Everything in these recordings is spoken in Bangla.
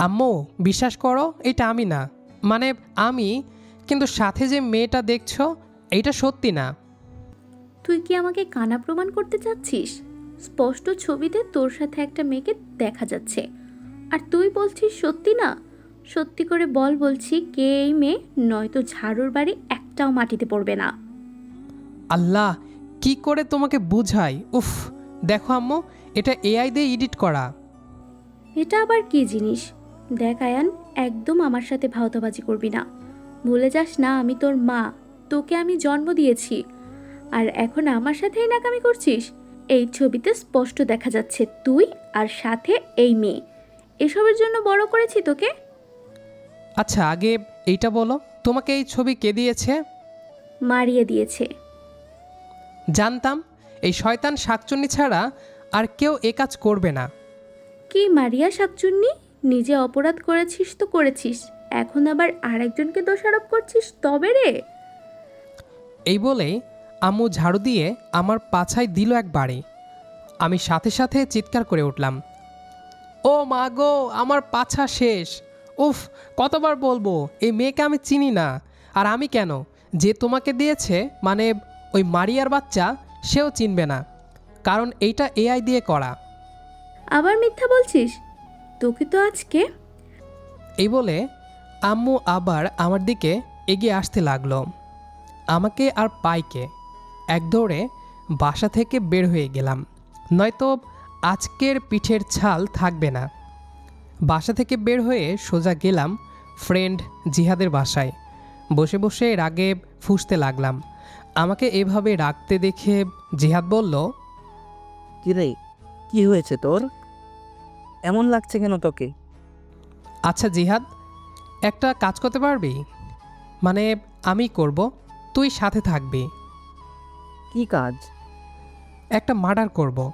আম্মু বিশ্বাস করো এটা আমি না। মানে আমি কিন্তু সাথে যে মেয়েটা দেখছ এইটা সত্যি না। তুই কি আমাকে কানা প্রমাণ করতে চাচ্ছিস? স্পষ্ট ছবিতে তোর সাথে একটা মেয়েকে দেখা যাচ্ছে। আর তুই বলছিস সত্যি না? সত্যি করে বল বলছি কে এই মেয়ে? নয়তো ঝাড়ুর বাড়ি একটাও মাটিতে পড়বে না। আল্লাহ কি করে তোমাকে বুঝাই? উফ দেখো আম্মু এটা এআই দিয়ে এডিট করা। এটা আবার কি জিনিস? দেখ আয়ান একদম আমার সাথে ভাওতাবাজি করবি না। ভুলে যাস না আমি তোর মা তোকে আমি জন্ম দিয়েছি। আর এখন আমার সাথেই নাকামি করছিস? এই ছবিতে স্পষ্ট দেখা যাচ্ছে তুই আর সাথে এই মেয়ে। এসবের জন্য বড় করেছি তোকে? আচ্ছা আগে এইটা বলো তোমাকে এই ছবি কে দিয়েছে? মারিয়ে দিয়েছে। জানতাম এই শয়তান শাকচুন্নি ছাড়া আর কেউ এ কাজ করবে না। কি মারিয়া শাকচুন্নি? নিজে অপরাধ করেছিস তো করেছিস এখন আবার আরেকজনকে দোষারোপ করছিস তবে রে? এই বলেই আম্মু ঝাড়ু দিয়ে আমার পাছায় দিল এক বাড়ি। আমি সাথে সাথে চিৎকার করে উঠলাম ও মা গো আমার পাছা শেষ। উফ কতবার বলব এই মেয়েকে আমি চিনি না। আর আমি কেন? যে তোমাকে দিয়েছে মানে ওই মারিয়ার বাচ্চা সেও চিনবে না। কারণ এইটা এআই দিয়ে করা। আবার মিথ্যা বলছিস? তোকে তো আজকে। এই বলে আম্মু আবার আমার দিকে এগিয়ে আসতে লাগল। আমাকে আর পাইকে এক দৌড়ে বাসা থেকে বের হয়ে গেলাম। নয়তো আজকের পিঠের ছাল থাকবে না। বাসা থেকে বের হয়ে সোজা গেলাম ফ্রেন্ড জিহাদের বাসায়। বসে বসে রাগে ফুঁসতে লাগলাম। আমাকে এভাবে রাখতে দেখে জিহাদ বলল কিরে কি হয়েছে তোর? এমন লাগছে কেন তোকে? আচ্ছা জিহাদ একটা কাজ করতে পারবি? মানে আমি করব তুই সাথে থাকবি। কি কাজ? একটা মার্ডার করব।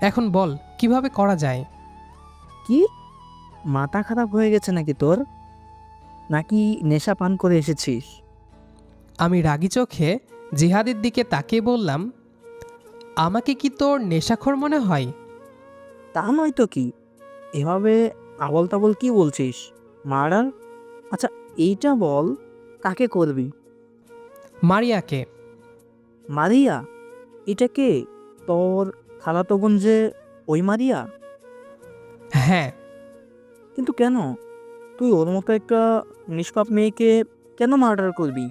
এখন বল কীভাবে করা যায়? কি? মাথা খারাপ হয়ে গেছে নাকি তোর? নাকি নেশা পান করে এসেছিস? আমি রাগি চোখে জিহাদের দিকে তাকিয়ে বললাম আমাকে কি তোর নেশাখোর মনে হয়? তা নয় তো কি? এভাবে আবল তাবল কি বলছিস মার্ডার আচ্ছা এইটা বল কাকে করবি? মারিয়াকে। মারিয়া? এটা কে? তোর খালাতো বোন যে ওই মারিয়া? হ্যাঁ। কিন্তু কেন? তুই ওর মতো একটা নিষ্পাপ মেয়েকে কেন মার্ডার করবি?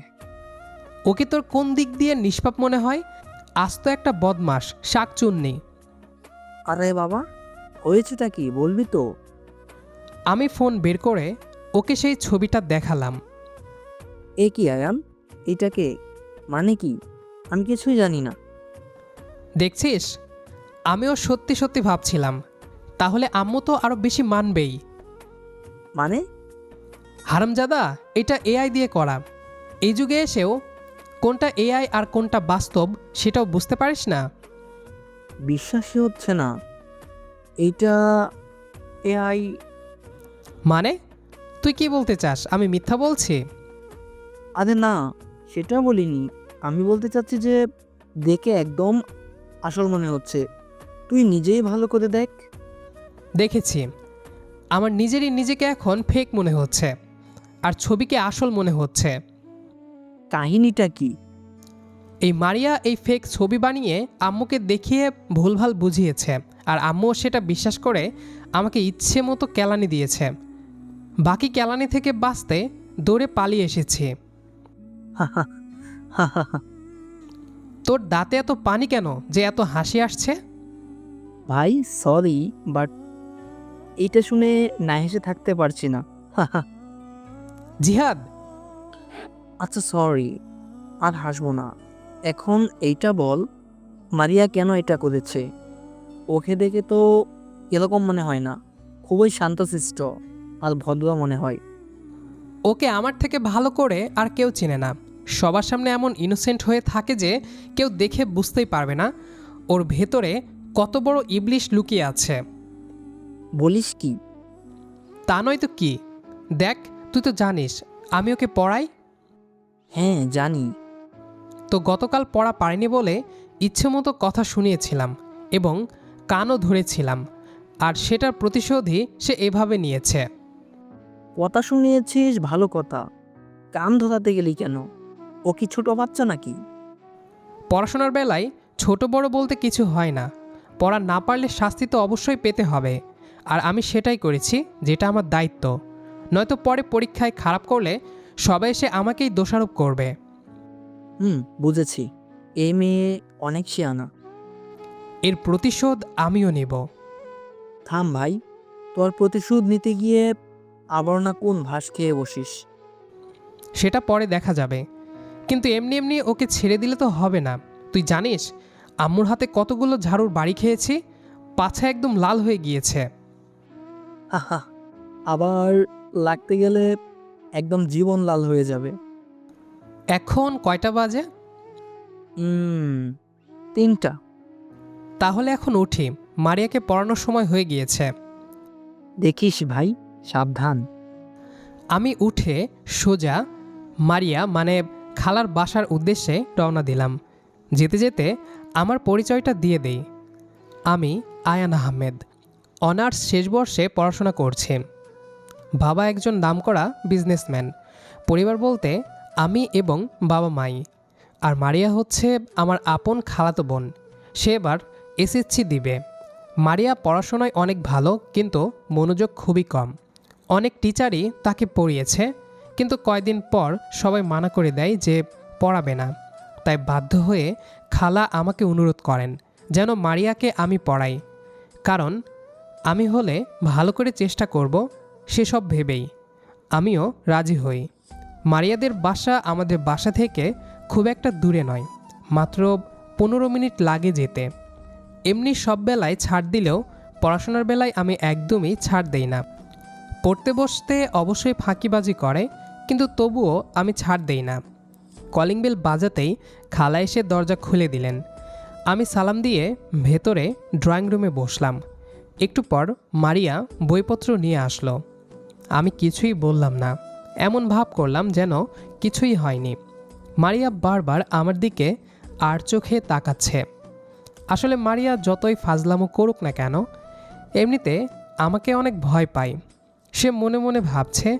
ওকে তোর কোন দিক দিয়ে নিষ্পাপ মনে হয়? আজ তো একটা বদমাস শাকচুন্নি। আরে বাবা হয়েছেটা কি বলবি তো? আমি ফোন বের করে ওকে সেই ছবিটা দেখালাম। এ কি আয়ান এটাকে মানে কি? আমি কিছুই জানি না। দেখছিস? আমিও সত্যি সত্যি ভাবছিলাম তাহলে আম্মু তো আরও বেশি মানবেই। মানে? হারামজাদা এটা এআই দিয়ে করা। এই যুগে এসেও কোনটা এআই আর কোনটা বাস্তব সেটাও বুঝতে পারিস না? বিশ্বাসই হচ্ছে না। এইটা এআই মানে? তুই কি বলতে চাস? আমি মিথ্যা বলছি? আরে না সেটা বলিনি। আমি বলতে চাচ্ছি যে দেখে একদম আসল মনে হচ্ছে। তুই নিজেই ভালো করে দেখ। দেখেছি। আমার নিজেরই নিজেকে এখন ফেক মনে হচ্ছে। আর ছবিকে আসল মনে হচ্ছে। কাহিনীটা কি? এই মারিয়া এই ফেক ছবি বানিয়ে আম্মুকে দেখিয়ে ভুলভাল বুঝিয়েছে আর আম্মুও সেটা বিশ্বাস করে আমাকে ইচ্ছে মতো কেলানি দিয়েছে বাকি কেলানি থেকে বাঁচতে দৌড়ে পালিয়ে এসেছি। তোর দাঁতে এত পানি কেন যে এত হাসি আসছে ভাই সরি বাট এটা শুনে না হেসে থাকতে পারছি না। জিহাদ আচ্ছা সরি আর হাসবো না এখন এইটা বল মারিয়া কেন এটা করেছে? ওকে দেখে তো এরকম মনে হয় না। খুবই শান্তশিষ্ট আর ভদ্র মনে হয়। ওকে আমার থেকে ভালো করে আর কেউ চেনে না। সবার সামনে এমন ইনোসেন্ট হয়ে থাকে যে কেউ দেখে বুঝতেই পারবে না। ওর ভেতরে কত বড় ইবলিশ লুকিয়ে আছে। বলিস কি? তা নয় তো কি? দেখ তুই তো জানিস আমি ওকে পড়াই? হ্যাঁ জানি। তো গতকাল পড়া পারিনি বলে ইচ্ছে মতো কথা শুনিয়েছিলাম এবং কানও ধরেছিলাম আর সেটার প্রতিশোধই সে এভাবে নিয়েছে। কথা শুনিয়েছিস ভালো কথা। কান ধরাতে গেলি কেন? ও কি ছোট বাচ্চা নাকি? পড়াশোনার বেলায় ছোট বড় বলতে কিছু হয় না। পড়া না পারলে শাস্তি তো অবশ্যই পেতে হবে আর আমি সেটাই করেছি যেটা আমার দায়িত্ব। নয়তো পরে পরীক্ষায় খারাপ করলে সবাই এসে আমাকেই দোষারোপ করবে। হুম বুঝেছি। এই মেয়ে অনেক শিয়ানা। এর প্রতিশোধ আমিও নেব। থাম ভাই তোর প্রতিশোধ নিতে গিয়ে আবার না কোন ভাস খেয়ে বসিস। সেটা পরে দেখা যাবে। কিন্তু এমনি এমনি ওকে ছেড়ে দিলে তো হবে না। তুই জানিস আম্মুর হাতে কতগুলো ঝাড়ুর বাড়ি খেয়েছি পাছা একদম লাল হয়ে গিয়েছে। হাহা আবার লাগতে গেলে একদম জীবন লাল হয়ে যাবে। এখন কয়টা বাজে? তিনটা। তাহলে এখন উঠি। মারিয়াকে পড়ানোর সময় হয়ে গিয়েছে। দেখিস ভাই সাবধান। আমি উঠে সোজা মারিয়া মানে খালার বাসার উদ্দেশ্যে রওনা দিলাম। যেতে যেতে আমার পরিচয়টা দিয়ে দেই। আমি আয়ান আহমেদ। অনার্স শেষ বর্ষে পড়াশোনা করছি। বাবা একজন নামকরা বিজনেসম্যান পরিবার বলতে আমি এবং বাবা মাই। আর মারিয়া হচ্ছে আমার আপন খালাতো বোন। সে এবার এসএসসি দিবে। মারিয়া পড়াশোনায় অনেক ভালো, কিন্তু মনোযোগ খুবই কম। অনেক টিচারই তাকে পড়িয়েছে, কিন্তু কয়দিন পর সবাই মানা করে দেয় যে পড়াবে না। তাই বাধ্য হয়ে খালা আমাকে অনুরোধ করেন যেন মারিয়াকে আমি পড়াই। কারণ আমি হলে ভালো করে চেষ্টা করব, সেসব ভেবেই। আমিও রাজি হই। মারিয়াদের বাসা আমাদের বাসা থেকে খুব একটা দূরে নয়, মাত্র পনেরো মিনিট লাগে যেতে। এমনি সব বেলায় ছাড় দিলেও পড়াশোনার বেলায় আমি একদমই ছাড় দেই না। পড়তে বসতে অবশ্যই ফাঁকিবাজি করে, কিন্তু তবুও আমি ছাড় দেই না। কলিং বেল বাজাতেই খালা এসে দরজা খুলে দিলেন। আমি সালাম দিয়ে ভেতরে ড্রয়িং রুমে বসলাম। একটু পর মারিয়া বইপত্র নিয়ে আসলো। আমি কিছুই বললাম না। এমন ভাব করলাম যেন কিছুই হয়নি। মারিয়া বারবার আমার দিকে আর চোখে তাকাচ্ছে। আসলে মারিয়া যতই ফাজলামো করুক না কেন, এমনিতে আমাকে অনেক ভয় পায়। সে মনে মনে ভাবছে,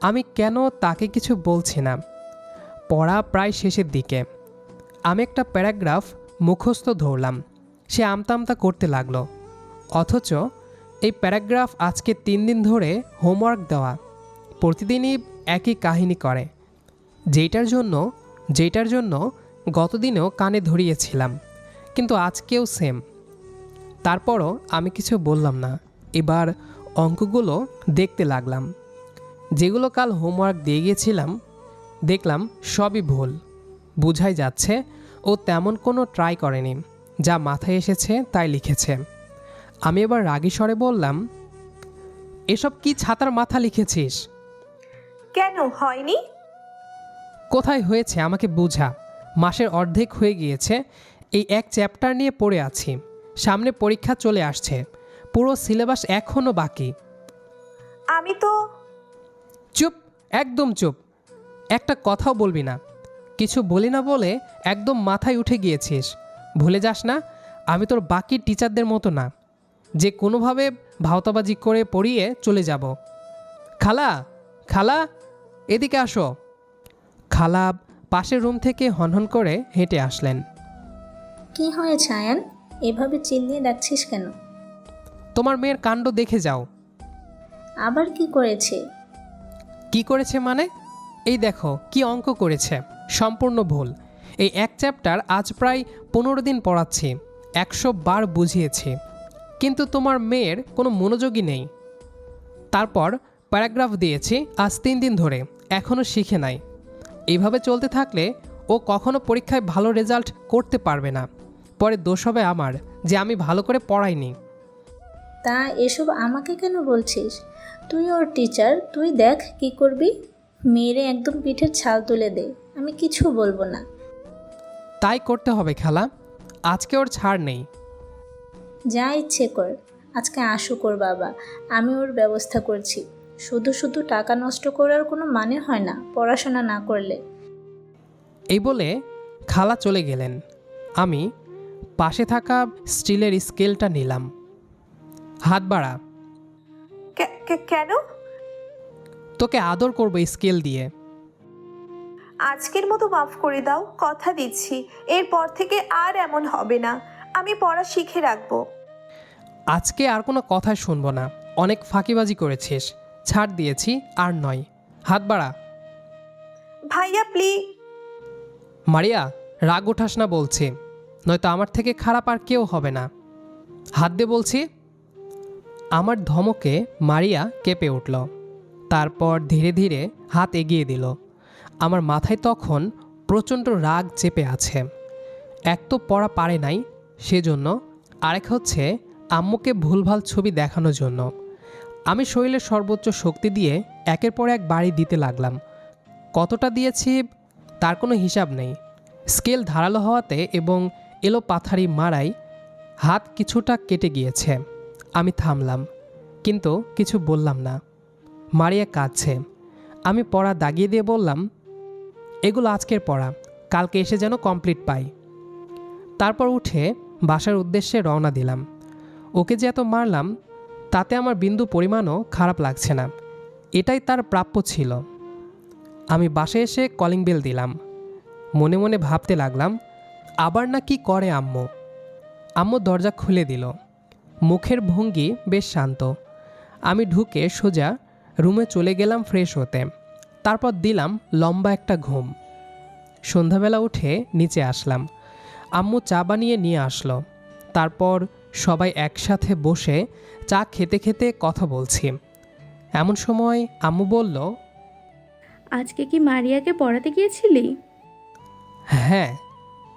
আমি কেন তাকে কিছু বলছি না? পড়া প্রায় শেষের দিকে। আমি একটা প্যারাগ্রাফ মুখস্থ ধরলাম। সে আমতা আমতা করতে লাগল। অথচ এই প্যারাগ্রাফ আজকে তিন দিন ধরে হোমওয়ার্ক দেওয়া। প্রতিদিনই একই কাহিনী করে। যেইটার জন্য যেইটার জন্য গতদিনেও কানে ধরিয়েছিলাম, কিন্তু আজকেও সেম তারপরও আমি কিছু বললাম না। এবার অঙ্কগুলো দেখতে লাগলাম। যেগুলো কাল হোমওয়ার্ক দিয়ে গিয়েছিলাম, দেখলাম সবই ভুল। বোঝাই যাচ্ছে ও তেমন কোনো ট্রাই করেনি, যা মাথায় এসেছে তাই লিখেছে। আমি এবার রাগী স্বরে বললাম, এসব কি ছাতার মাথা লিখেছিস? কেন হয়নি? কোথায় হয়েছে আমাকে বোঝা। মাসের অর্ধেক হয়ে গিয়েছে। এই এক চ্যাপ্টার নিয়ে পড়ে আছি। সামনে পরীক্ষা চলে আসছে। পুরো সিলেবাস এখনও বাকি। আমি তো চুপ একদম চুপ। একটা কথাও বলবি না। কিছু বলি না বলে একদম মাথায় উঠে গিয়েছিস। ভুলে যাস না আমি তোর বাকি টিচারদের মতো না। যে কোনোভাবে ভাওতাবাজি করে পড়িয়ে চলে যাব। খালা খালা এদিকে আসো। খালা পাশের রুম থেকে হনহন করে হেঁটে আসলেন। কি হয়েছে আয়ান? এভাবে চিল্লিয়ে ডাকছিস কেন? তোমার মেয়ের কাণ্ড দেখে যাও। আবার কি করেছে? কি করেছে মানে? এই দেখো কি অঙ্ক করেছে। সম্পূর্ণ ভুল। এই এক চ্যাপ্টার আজ প্রায় পনেরো দিন পড়াচ্ছি একশো বার বুঝিয়েছি। কিন্তু তোমার মেয়ের কোনো মনোযোগই নেই। তারপর প্যারাগ্রাফ দিয়েছি আজ তিন দিন ধরে। এখনও শিখে নাই। এইভাবে চলতে থাকলে ও কখনো পরীক্ষায় ভালো রেজাল্ট করতে পারবে না। পরে দোষ হবে আমার যে আমি ভালো করে পড়াইনি। তা এসব আমাকে কেন বলছিস? তুই ওর টিচার তুই দেখ কি করবি। মেয়েরে একদম পিঠের ছাল তুলে দে আমি কিছু বলব না। তাই করতে হবে খেলা। আজকে ওর ছাড় নেই। যা ইচ্ছে কর আজকে আসুক ওর বাবা আমি ওর ব্যবস্থা করছি। শুধু শুধু টাকা নষ্ট করার কোনো মানে হয় না পড়াশোনা না করলে। এই বলে খালা চলে গেলেন। আমি পাশে থাকা স্টিলের স্কেলটা নিলাম। হাত বাড়া। কে- কে- কেন? তোকে আদর করব স্কেল দিয়ে। আজকের মতো মাফ করে দাও কথা দিচ্ছি। এরপর থেকে আর এমন হবে না। আমি পড়া শিখে রাখব। আজকে আর কোনো কথা শুনব না। অনেক ফাঁকিবাজি করেছিস। ছাড় দিয়েছি আর নয়। হাত বাড়া। ভাইয়া প্লিজ মারিয়া রাগ ওঠাস না বলছি। নয়তো আমার থেকে খারাপ আর কেউ হবে না। হাত দিয়ে বলছি আমার ধমকে মারিয়া কেঁপে উঠল। তারপর ধীরে ধীরে হাত এগিয়ে দিল। আমার মাথায় তখন প্রচণ্ড রাগ চেপে আছে। এক তো পড়া পারে নাই সেজন্য আরেক হচ্ছে আম্মুকে ভুলভাল ছবি দেখানোর জন্য। আমি শরীরের সর্বোচ্চ শক্তি দিয়ে একের পর এক বাড়ি দিতে লাগলাম। কতটা দিয়েছি তার কোনো হিসাব নেই। স্কেল ধারালো হওয়াতে এবং এলো পাথারি মারাই হাত কিছুটা কেটে গিয়েছে। আমি থামলাম, কিন্তু কিছু বললাম না। মারিয়া কাঁদছে। আমি পড়া দাগিয়ে দিয়ে বললাম, এগুলো আজকের পড়া, কালকে এসে যেন কমপ্লিট পাই। তারপর উঠে বাসার উদ্দেশ্যে রওনা দিলাম। ওকে যে এত মারলাম তাতে আমার বিন্দু পরিমাণও খারাপ লাগছে না। এটাই তার প্রাপ্য ছিল। আমি বাসায় এসে কলিং বেল দিলাম। মনে মনে ভাবতে লাগলাম, আবার না কি করে আম্মু। আম্মু দরজা খুলে দিল। মুখের ভঙ্গি বেশ শান্ত। আমি ঢুকে সোজা রুমে চলে গেলাম ফ্রেশ হতে। তারপর দিলাম লম্বা একটা ঘুম। সন্ধ্যাবেলা উঠে নিচে আসলাম। আম্মু চা বানিয়ে নিয়ে আসলো। তারপর সবাই একসাথে বসে চা খেতে খেতে কথা বলছি। এমন সময় আম্মু বলল আজকে কি মারিয়াকে পড়াতে গিয়েছিলি? হ্যাঁ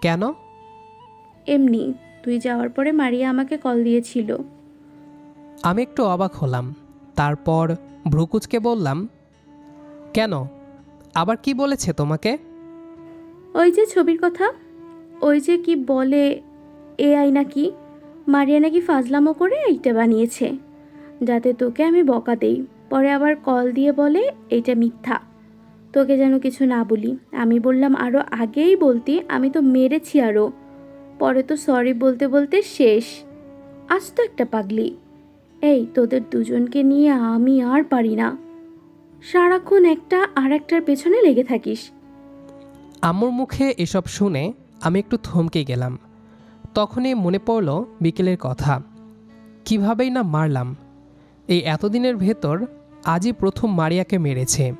কেন? এমনি তুই যাওয়ার পরে মারিয়া আমাকে কল দিয়েছিল। আমি একটু অবাক হলাম। তারপর ভ্রুকুচকে বললাম কেন? আবার কি বলেছে তোমাকে? ওই যে ছবির কথা ওই যে কি বলে এআই নাকি? মারিয়া নাকি ফাজলামো করে এইটা বানিয়েছে। যাতে তোকে আমি বকা দেই। পরে আবার কল দিয়ে বলে, এইটা মিথ্যা। তোকে যেন কিছু না বলি। আমি বললাম আরও আগেই বলতি, আমি তো মেরেছি আরও পরে তো সরি বলতে বলতে শেষ। আজ তো একটা পাগলি। এই, তোদের দুজনকে নিয়ে আমি আর পারি না। সারাক্ষণ একটা আর একটার পেছনে লেগে থাকিস। আম্মুর মুখে এসব শুনে আমি একটু থমকে গেলাম। তখনই মনে পড়ল বিকেলের কথা। কিভাবেই না মারলাম। এই এতদিনের ভেতর আজই প্রথম মারিয়াকে মেরেছে।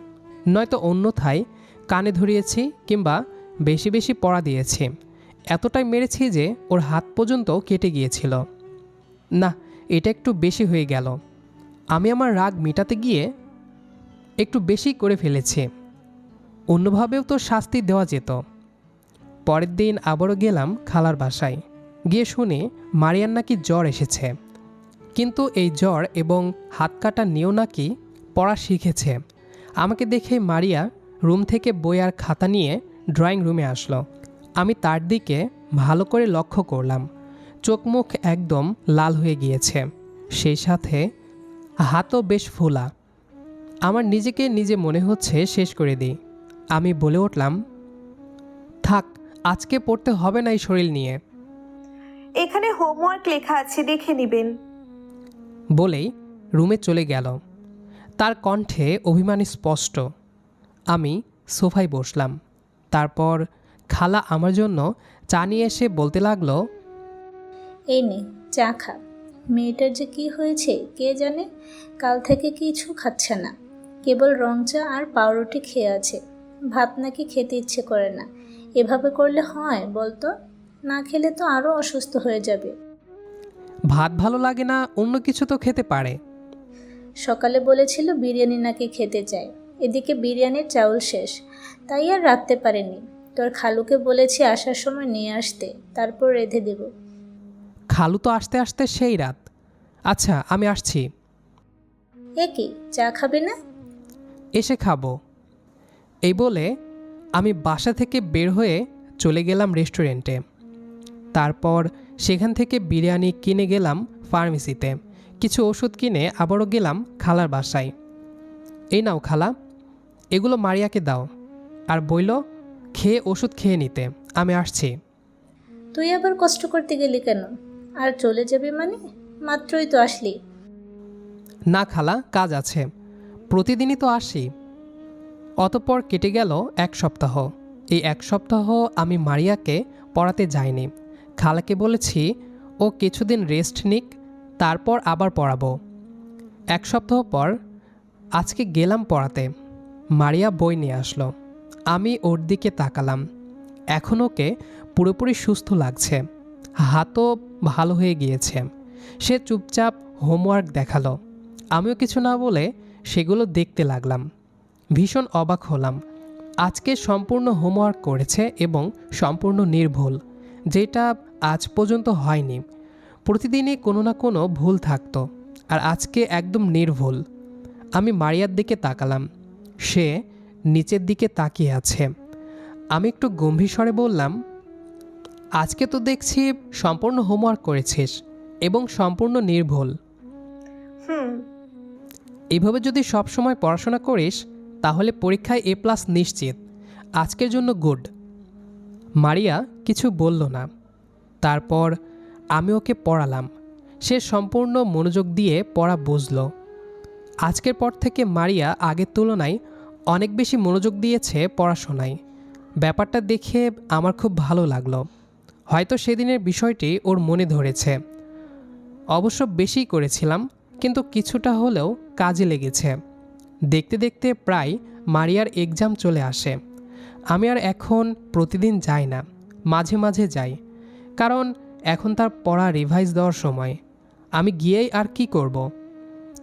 নয়তো অন্যথায় কানে ধরিয়েছি কিংবা বেশি বেশি পড়া দিয়েছি। এতটাই মেরেছি যে ওর হাত পর্যন্ত কেটে গিয়েছিল। না, এটা একটু বেশি হয়ে গেল। আমি আমার রাগ মেটাতে গিয়ে একটু বেশি করে ফেলেছি। অন্যভাবেও তো শাস্তি দেওয়া যেত। পরের দিন আবারও গেলাম খালার বাসায়। গিয়ে শুনে মারিয়ার নাকি জ্বর এসেছে। কিন্তু এই জ্বর এবং হাত কাটা নিয়েও নাকি পড়া শিখেছে। আমাকে দেখে মারিয়া রুম থেকে বই আর খাতা নিয়ে ড্রয়িং রুমে আসলো। আমি তার দিকে ভালো করে লক্ষ্য করলাম। চোখ মুখ একদম লাল হয়ে গিয়েছে। সেই সাথে হাতও বেশ ফোলা। আমার নিজেকে নিজে মনে হচ্ছে শেষ করে দিই। আমি বলে উঠলাম, থাক, আজকে পড়তে হবে না এই শরীর নিয়ে। এখানে হোমওয়ার্ক লেখা আছে দেখে নেবেন। বলেই রুমে চলে গেল। তার কণ্ঠে অভিমান স্পষ্ট। আমি সোফায় বসলাম। তারপর খালা আমার জন্য চা নিয়ে এসে বলতে লাগল এই নে চা খা। মেয়েটার যে কি হয়েছে কে জানে? কাল থেকে কিছু খাচ্ছে না। কেবল রং চা আর পাউরুটি খেয়ে আছে। ভাত নাকি খেতে ইচ্ছে করে না। এভাবে করলে হয় বলতো? না খেলে তো আরও অসুস্থ হয়ে যাবে। ভাত ভালো লাগে না অন্য কিছু তো খেতে পারে। সকালে বলেছিল বিরিয়ানি নাকি খেতে চায়। এদিকে বিরিয়ানির চাউল শেষ তাই আর রাখতে পারেনি। তোর খালুকে বলেছি আসার সময় নিয়ে আসতে তারপর রেঁধে দেব। খালু তো আসতে আসতে সেই রাত। আচ্ছা আমি আসছি। এ কি চা খাবে না? এসে খাব। এই বলে আমি বাসা থেকে বের হয়ে চলে গেলাম রেস্টুরেন্টে। তারপর সেখান থেকে বিরিয়ানি কিনে গেলাম ফার্মেসিতে। কিছু ওষুধ কিনে আবারও গেলাম খালার বাসায়। এই নাও খালা এগুলো মারিয়াকে দাও। আর বইল খেয়ে ওষুধ খেয়ে নিতে আমি আসছি। তুই আবার কষ্ট করতে গেলি কেন? আর চলে যাবি মানে? মাত্রই তো আসলি। না খালা কাজ আছে। প্রতিদিনই তো আসি। অতপর কেটে গেল এক সপ্তাহ। এই এক সপ্তাহ আমি মারিয়াকে পড়াতে যাইনি। খালাকে বলেছি, ও কিছুদিন রেস্ট নিক, তারপর আবার পড়াবো। এক সপ্তাহ পর, আজকে গেলাম পড়াতে। মারিয়া বই নিয়ে আসলো। আমি ওর দিকে তাকালাম। এখন ওকে পুরোপুরি সুস্থ লাগছে। হাতও ভালো হয়ে গিয়েছে। সে চুপচাপ হোমওয়ার্ক দেখাল। আমিও কিছু না বলে সেগুলো দেখতে লাগলাম। ভীষণ অবাক হলাম। আজকে সম্পূর্ণ হোমওয়ার্ক করেছে এবং সম্পূর্ণ নির্ভুল। যেটা আজ পর্যন্ত হয়নি। প্রতিদিনই কোনো না কোনো ভুল থাকতো আর আজকে একদম নির্ভুল। আমি মারিয়ার দিকে তাকালাম। সে নিচের দিকে তাকিয়ে আছে। আমি একটু গম্ভীর স্বরে বললাম আজকে তো দেখছি সম্পূর্ণ হোমওয়ার্ক করেছিস এবং সম্পূর্ণ নির্ভুল। হুম। এভাবে যদি সব সময় পড়াশোনা করিস তাহলে পরীক্ষায় এ প্লাস নিশ্চিত। আজকের জন্য গুড। মারিয়া কিছু বলল না। তারপর আমি ওকে পড়ালাম। সে সম্পূর্ণ মনোযোগ দিয়ে পড়া বুঝল। আজকের পর থেকে মারিয়া আগের তুলনায় অনেক বেশি মনোযোগ দিয়েছে পড়াশোনায়। ব্যাপারটা দেখে আমার খুব ভালো লাগল। হয়তো সেদিনের বিষয়টি ওর মনে ধরেছে। অবশ্য বেশিই করেছিলাম, কিন্তু কিছুটা হলেও কাজে লেগেছে। দেখতে দেখতে প্রায় মারিয়ার এক্সাম চলে আসে। আমি আর এখন প্রতিদিন যাই না, মাঝে মাঝে যাই। কারণ এখন তার পড়া রিভাইজ দেওয়ার সময়। আমি গিয়েই আর কি করব।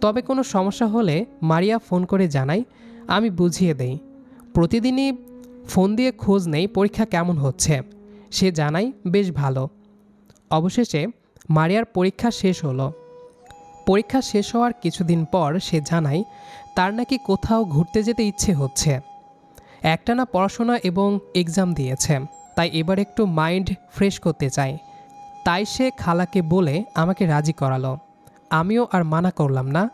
তবে কোনো সমস্যা হলে মারিয়া ফোন করে জানাই, আমি বুঝিয়ে দেই। প্রতিদিনই ফোন দিয়ে খোঁজ নেই পরীক্ষা কেমন হচ্ছে। সে জানাই, বেশ ভালো। অবশেষে মারিয়ার পরীক্ষা শেষ হলো। পরীক্ষা শেষ হওয়ার কিছুদিন পর সে জানায় তার নাকি কোথাও ঘুরতে যেতে ইচ্ছে হচ্ছে। একটানা পড়াশোনা এবং এক্সাম দিয়েছে। তাই এবার একটু মাইন্ড ফ্রেশ করতে চায় তাই সে খালাকে বলে আমাকে রাজি করালো। আমিও আর মানা করলাম না।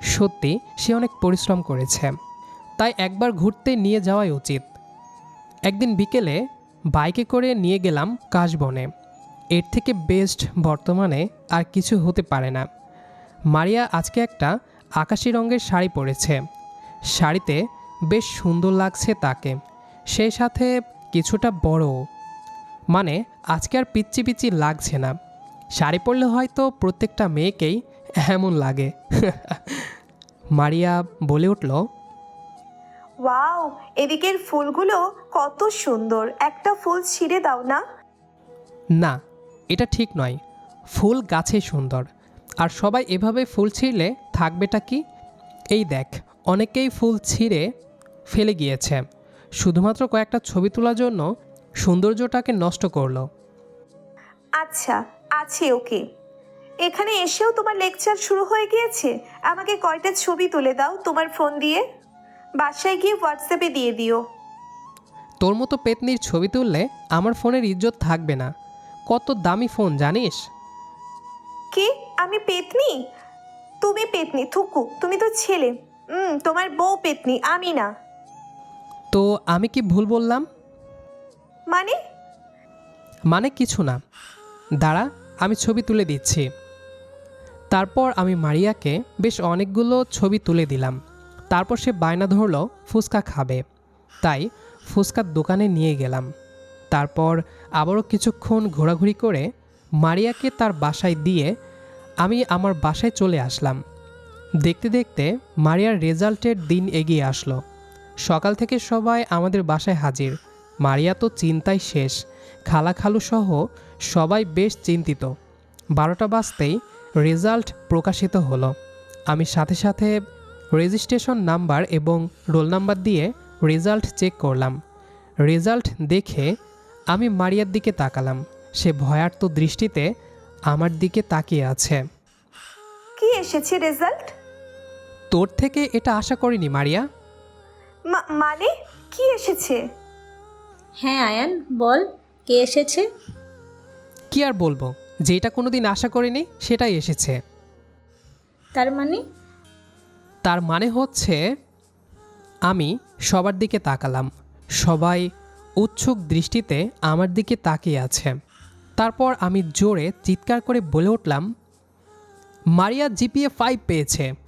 সত্যি, সে অনেক পরিশ্রম করেছে। তাই একবার ঘুরতে নিয়ে যাওয়াই উচিত। একদিন বিকেলে বাইকে করে নিয়ে গেলাম কাশবনে। এর থেকে বেস্ট বর্তমানে আর কিছু হতে পারে না। মারিয়া আজকে একটা আকাশি রঙের শাড়ি পরেছে। শাড়িতে বেশ সুন্দর লাগছে তাকে। সেই সাথে কিছুটা বড় মানে আজকে আর পিচ্ছি পিচ্ছি লাগছে না। শাড়ি পরলে হয়তো প্রত্যেকটা মেয়েকেই এমন লাগে। মারিয়া বলে উঠল ওয়াও এদিকের ফুলগুলো কত সুন্দর। একটা ফুল ছিঁড়ে দাও না? না এটা ঠিক নয়। ফুল গাছে সুন্দর। আর সবাই এভাবে ফুল ছিঁড়লে থাকবেটা কি? এই দেখ অনেকেই ফুল ছিঁড়ে ফেলে গিয়েছে। শুধুমাত্র কয়েকটা ছবি তোলার জন্য সৌন্দর্যটাকে নষ্ট করল। আচ্ছা আছে ওকে। এখানে এসেও তোমার লেকচার শুরু হয়ে গিয়েছে? আমাকে কয়টা ছবি তুলে দাও তোমার ফোন দিয়ে। বাসায় গিয়ে হোয়াটসঅ্যাপে দিয়ে দিও। তোর মতো পেতনির ছবি তুললে আমার ফোনের ইজ্জত থাকবে না। কত দামি ফোন জানিস? কি? আমি পেতনি? তুমি পেতনি থুকু তুমি তো ছেলে। হুম তোমার বউ পেতনি আমি না তো আমি কি ভুল বললাম? মানে? মানে কিছু না। দাঁড়া আমি ছবি তুলে দিচ্ছি। তারপর আমি মারিয়াকে বেশ অনেকগুলো ছবি তুলে দিলাম। তারপর সে বায়না ধরলো ফুচকা খাবে। তাই ফুচকার দোকানে নিয়ে গেলাম। তারপর আবারও কিছুক্ষণ ঘোরাঘুরি করে মারিয়াকে তার বাসায় দিয়ে আমি আমার বাসায় চলে আসলাম। দেখতে দেখতে মারিয়ার রেজাল্টের দিন এগিয়ে আসলো। সকাল থেকে সবাই আমাদের বাসায় হাজির। মারিয়া তো চিন্তায় শেষ। খালা খালু সহ সবাই বেশ চিন্তিত। বারোটা বাজতেই রেজাল্ট প্রকাশিত হলো। আমি সাথে সাথে রেজিস্ট্রেশন নাম্বার এবং রোল নাম্বার দিয়ে রেজাল্ট চেক করলাম। রেজাল্ট দেখে আমি মারিয়ার দিকে তাকালাম। সে ভয়ার্ত দৃষ্টিতে আমার দিকে তাকিয়ে আছে। কি এসেছে রেজাল্ট? তোর থেকে এটা আশা করিনি মারিয়া। মানে কি এসেছে? হ্যাঁ আয়ান বল কে এসেছে? কি আর বলব যেটা কোনোদিন আশা করিনি সেটাই এসেছে। তার মানে? তার মানে হচ্ছে আমি সবার দিকে তাকালাম। সবাই উৎসুক দৃষ্টিতে আমার দিকে তাকিয়ে আছে। তারপর আমি জোরে চিৎকার করে বলে উঠলাম মারিয়া জিপিএ ফাইভ পেয়েছে।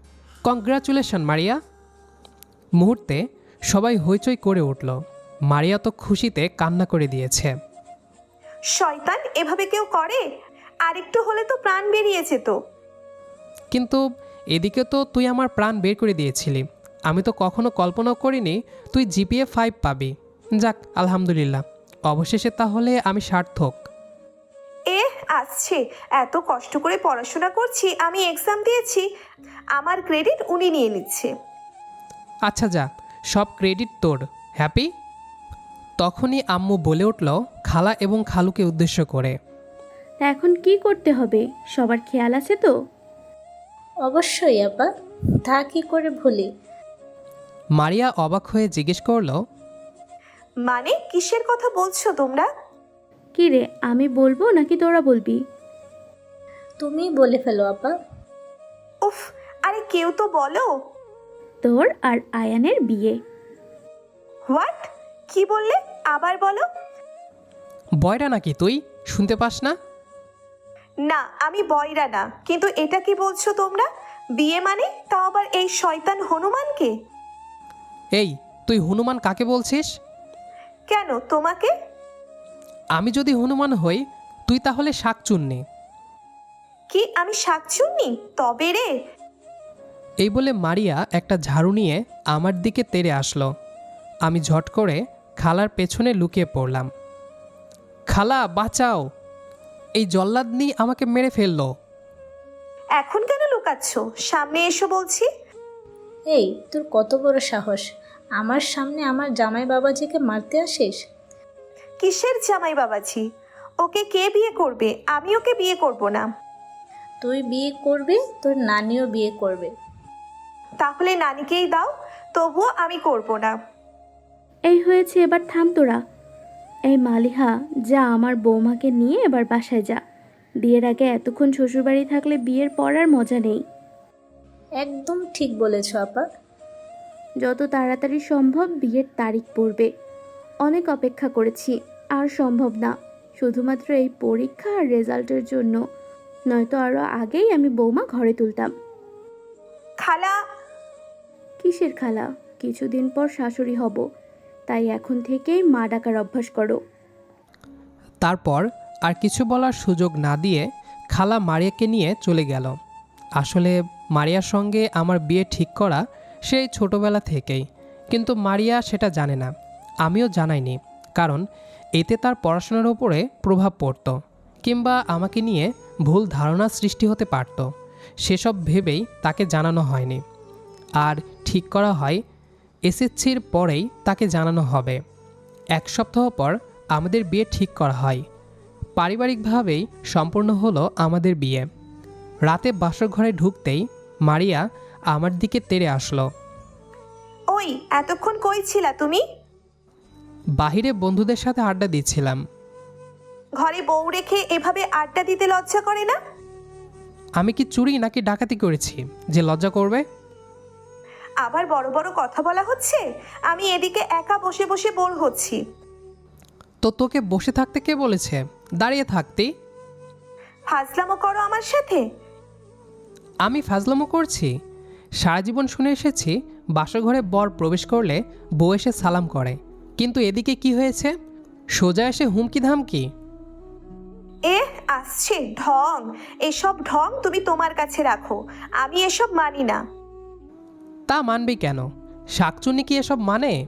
কংগ্রাচুলেশন মারিয়া। মুহূর্তে সবাই হইচই করে উঠল। মারিয়া তো খুশিতে কান্না করে দিয়েছে। শয়তান এভাবে কেউ করে? আরেকটু হলে তো প্রাণ বেরিয়েছে তো কিন্তু এদিকে তো তুই আমার প্রাণ বের করে দিয়েছিলি। আমি তো কখনো কল্পনাও করিনি তুই জিপিএ ফাইভ পাবি। যাক আলহামদুলিল্লাহ। অবশেষে তাহলে আমি সার্থক। আসছে। এত কষ্ট করে পড়াশোনা করছি আমি এক্সাম দিয়েছি। আমার ক্রেডিট উনি নিয়ে নিচ্ছে। আচ্ছা যা সব ক্রেডিট তোর। হ্যাপি তখনই আম্মু বলে উঠল খালা এবং খালুকে উদ্দেশ্য করে। তা এখন কি করতে হবে? সবার খেয়াল আছে তো? অবশ্যই আপা তা কি করে ভুলি? মারিয়া অবাক হয়ে জিজ্ঞেস করল মানে কিসের কথা বলছো তোমরা? কি রে আমি বলব নাকি তোরা বলবি? তুমি বলে ফেলো আপা। উফ আরে কেউ তো বলো। তোর আর আয়ানের বিয়ে। হোয়াট? কি বললে? আবার বলো। বয়রা নাকি তুই? শুনতে পাস না? না আমি বয়রা না। কিন্তু এটা কি বলছো তোমরা? বিয়ে মানে? তাও আবার এই শয়তান হনুমানকে? এই তুই হনুমান কাকে বলছিস? কেন তোমাকে? আমি যদি হনুমান হই তুই তাহলে শাকচুন্নি। কি আমি শাকচুন্নি? তবে রে। এই বলে মারিয়া একটা ঝাড়ু নিয়ে আমার দিকে তেড়ে আসলো। আমি ঝট করে খালার পেছনে লুকিয়ে পড়লাম। খালা বাঁচাও! এই জল্লাদনি আমাকে মেরে ফেলল। এখন কেন লুকাচ্ছ? সামনে এসো বলছি। এই তোর কত বড় সাহস। আমার সামনে আমার জামাই বাবাজিকে মারতে আসিস? কিসের জামাই বাবাজি? ওকে কে বিয়ে করবে? আমি ওকে বিয়ে করব না। তুই বিয়ে করবি তোর নানিও বিয়ে করবে। তাহলে নানিকেই দাও তবুও আমি করব না। এই হয়েছে এবার থাম তোরা। এই মালিহা যা আমার বৌমাকে নিয়ে এবার বাসায় যা। বিয়ের আগে এতক্ষণ শ্বশুরবাড়ি থাকলে বিয়ের পর আর মজা নেই। একদম ঠিক বলেছ আপা। যত তাড়াতাড়ি সম্ভব বিয়ের তারিখ পড়বে। অনেক অপেক্ষা করেছি আর সম্ভব না। শুধুমাত্র এই পরীক্ষা আর রেজাল্টের জন্য। নয়তো আরও আগেই আমি বৌমা ঘরে তুলতাম। খালা! কিসের খালা? কিছুদিন পর শাশুড়ি হব। তাই এখন থেকেই মা ডাকার অভ্যাস করো। তারপর আর কিছু বলার সুযোগ না দিয়ে খালা মারিয়াকে নিয়ে চলে গেল। আসলে মারিয়ার সঙ্গে আমার বিয়ে ঠিক করা সেই ছোটবেলা থেকেই। কিন্তু মারিয়া সেটা জানে না। আমিও জানাইনি, কারণ এতে তার পড়াশোনার ওপরে প্রভাব পড়তো, কিংবা আমাকে নিয়ে ভুল ধারণা সৃষ্টি হতে পারত। সেসব ভেবেই তাকে জানানো হয়নি। আর ঠিক করা হয়, এসএসসির পরেই তাকে জানানো হবে। এক সপ্তাহ পর আমাদের বিয়ে ঠিক করা হয়। পারিবারিকভাবেই সম্পূর্ণ হলো আমাদের বিয়ে। রাতে বাসর ঘরে ঢুকতেই মারিয়া আমার দিকে তেড়ে আসলো। ওই, এতক্ষণ কই ছিলা তুমি? বাহিরে বন্ধুদের সাথে আড্ডা দিচ্ছিলাম। ঘরে বউ রেখে এভাবে আড্ডা দিতে লজ্জা করে না? আমি কি চুরি নাকি ডাকাতি করেছি? যে লজ্জা করবে? আবার বড় বড় কথা বলা হচ্ছে? আমি এদিকে একা বসে বসে বোর হচ্ছি। তো তোকে বসে থাকতে কে বলেছে? দাঁড়িয়ে থাকতি। ফাজলামো করো আমার সাথে। আমি ফাজলামো করছি? সারা জীবন শুনে এসেছি বাসঘরে বর প্রবেশ করলে বউ এসে সালাম করে। কিন্তু এদিকে কি হয়েছে? সোজা এসে হুমকি ধামকি? এ আসছে ঢং। এসব ঢং তুমি তোমার কাছে রাখো। আমি এসব মানি না। তা মানবি কেন? শাকচুনি কি এসব মানে?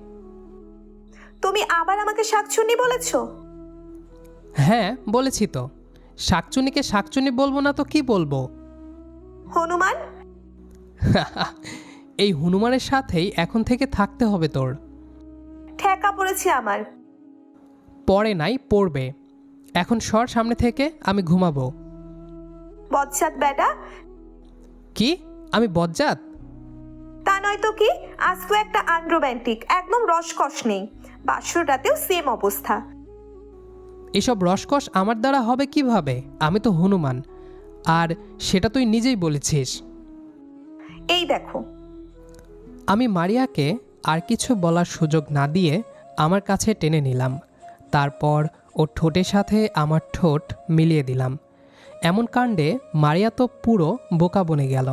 তুমি আবার আমাকে শাকচুন্নি বলেছ? হ্যাঁ বলেছি তো। শাকচুনিকে শাকচুনি বলব না তো কি বলব? হনুমান? এই হনুমানের সাথেই এখন থেকে থাকতে হবে তোর। পড়েছে আমার। পরে নাই পড়বে। এখন সর সামনে থেকে আমি ঘুমাবো। বজ্জাত বেটা? কি? আমি বজ্জাত? তা নয় তো কি? আজ তো একটা আনরোম্যান্টিক একদম রসকস নেই। বাসর রাতেও সেম অবস্থা। এসব রসকস আমার দ্বারা হবে কীভাবে? আমি তো হনুমান। আর সেটা তুই নিজেই বলেছিস। এই দেখো। আমি মারিয়াকে আর কিছু বলার সুযোগ না দিয়ে আমার কাছে টেনে নিলাম। তারপর ও ঠোঁটের সাথে আমার ঠোঁট মিলিয়ে দিলাম। এমন কাণ্ডে মারিয়া তো পুরো বোকা বনে গেল।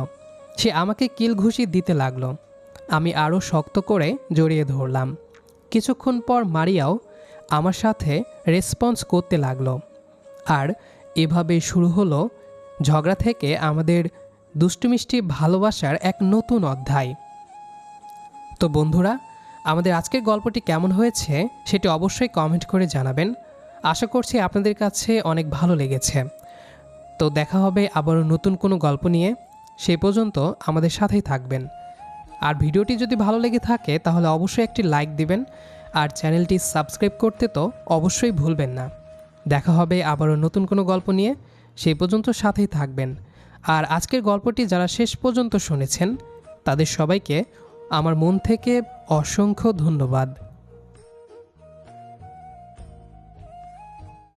সে আমাকে কিল ঘুষি দিতে লাগল। আমি আরও শক্ত করে জড়িয়ে ধরলাম। কিছুক্ষণ পর মারিয়াও আমার সাথে রেসপন্স করতে লাগল। আর এভাবে শুরু হলো ঝগড়া থেকে আমাদের দুষ্টুমিষ্টি ভালোবাসার এক নতুন অধ্যায়। তো বন্ধুরা আমাদের আজকের গল্পটি কেমন হয়েছে সেটি অবশ্যই কমেন্ট করে জানাবেন। আশা করছি আপনাদের কাছে অনেক ভালো লেগেছে। তো দেখা হবে আবারও নতুন কোনো গল্প নিয়ে। সেই পর্যন্ত আমাদের সাথেই থাকবেন। আর ভিডিওটি যদি ভালো লেগে থাকে তাহলে অবশ্যই একটি লাইক দিবেন। আর চ্যানেলটি সাবস্ক্রাইব করতে তো অবশ্যই ভুলবেন না। দেখা হবে আবারও নতুন কোনো গল্প নিয়ে। সেই পর্যন্ত সাথেই থাকবেন। আর আজকের গল্পটি যারা শেষ পর্যন্ত শুনেছেন, তাদের সবাইকে আমার মন থেকে অসংখ্য ধন্যবাদ।